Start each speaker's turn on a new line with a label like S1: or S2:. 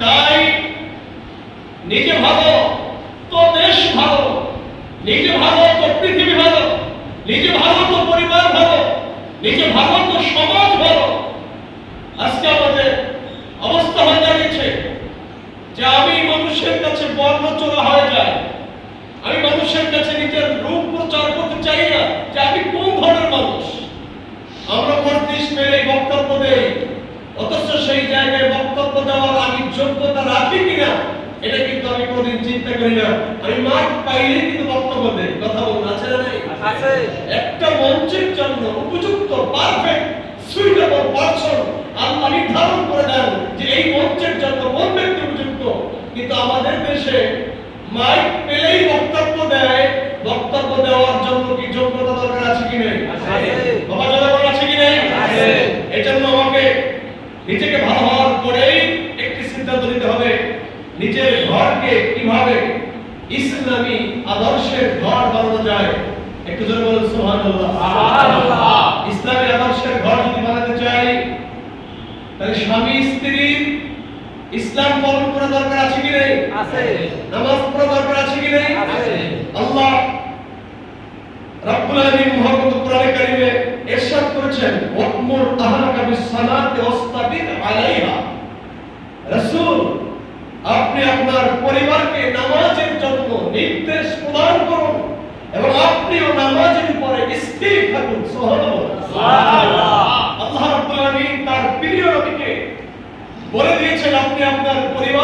S1: তাই নিজে ভালো, তো দেশ ভালো, নিজে ভালো, তো পৃথিবী ভালো, নিজে ভালো, তো পরিবার ভালো, নিজে ভালো, তো সমাজ ভালো। আজকে আমাদের অবস্থা হয়ে দাঁড়িয়েছে যে আমি মানুষের কাছে বর্ণ চোরা হয়ে যায় আমি মানুষের কাছে নিজের রূপ প্রচার করতে চাই না যে আমি কোন ধরনের মানুষ আমরা মস্তিষ মেরে বক্তব্য দেই অথচ সেই জায়গায় বক্তব্য দেওয়ার আমি যোগ্যতা রাখি কিনা এটা কিন্তু আমি কোনদিন চিন্তা করি না। আমি মাঠ পাইলে কিন্তু বক্তব্য দেই। কথা বলুন আছে না নাই?
S2: আছে।
S1: একটা মঞ্চের জন্য উপযুক্ত পারফেক্ট সুইটেবল পারসন আল্লাহ নির্ধারণ করে দেন যে এই মঞ্চের জন্য কোন ব্যক্তি উপযুক্ত। কিন্তু আমাদের দেশে মাইক পেলেই বক্তব্য দেয়। বক্তব্য দেওয়ার জন্য কি যোগ্যতা দরকার আছে কি নেই?
S2: আছে।
S1: বাবা জনগণ আছে কি নেই?
S2: আছে।
S1: এজন্য আমাকে নিজেকে ভালো সিদ্ধান্ত নিতে হবে। নিজের ঘরকে কীভাবে ইসলামী আদর্শের ঘর বানানো যায়? একটু জোরে বলুন সুবহানাল্লাহ।
S2: সুবহানাল্লাহ।
S1: ইসলামী আদর্শের ঘর যদি বানাতে চাই তাহলে স্বামী স্ত্রীর ইসলাম পালন করা দরকার আছে কি নেই?
S2: আছে।
S1: নামাজ পড়া দরকার আছে কি নেই?
S2: আছে।
S1: আল্লাহ রাব্বুল আলামিন মুহাম্মদ কোরআনে কারীমে ইরশাদ করেছেন ওয়াকমুর আহলাকা বিসসালাতি ওয়াসতাবির আলাইহা। রাসূল আপনি আপনার পরিবারকে নামাজের জন্য নির্দেশ প্রদান করুন এবং আপনিও নামাজের পরে স্থির থাকুন। আল্লাহ রাব্বুল আলামিন তার প্রিয় নবীকে বলে দিয়েছেন আপনি আপনার পরিবারকে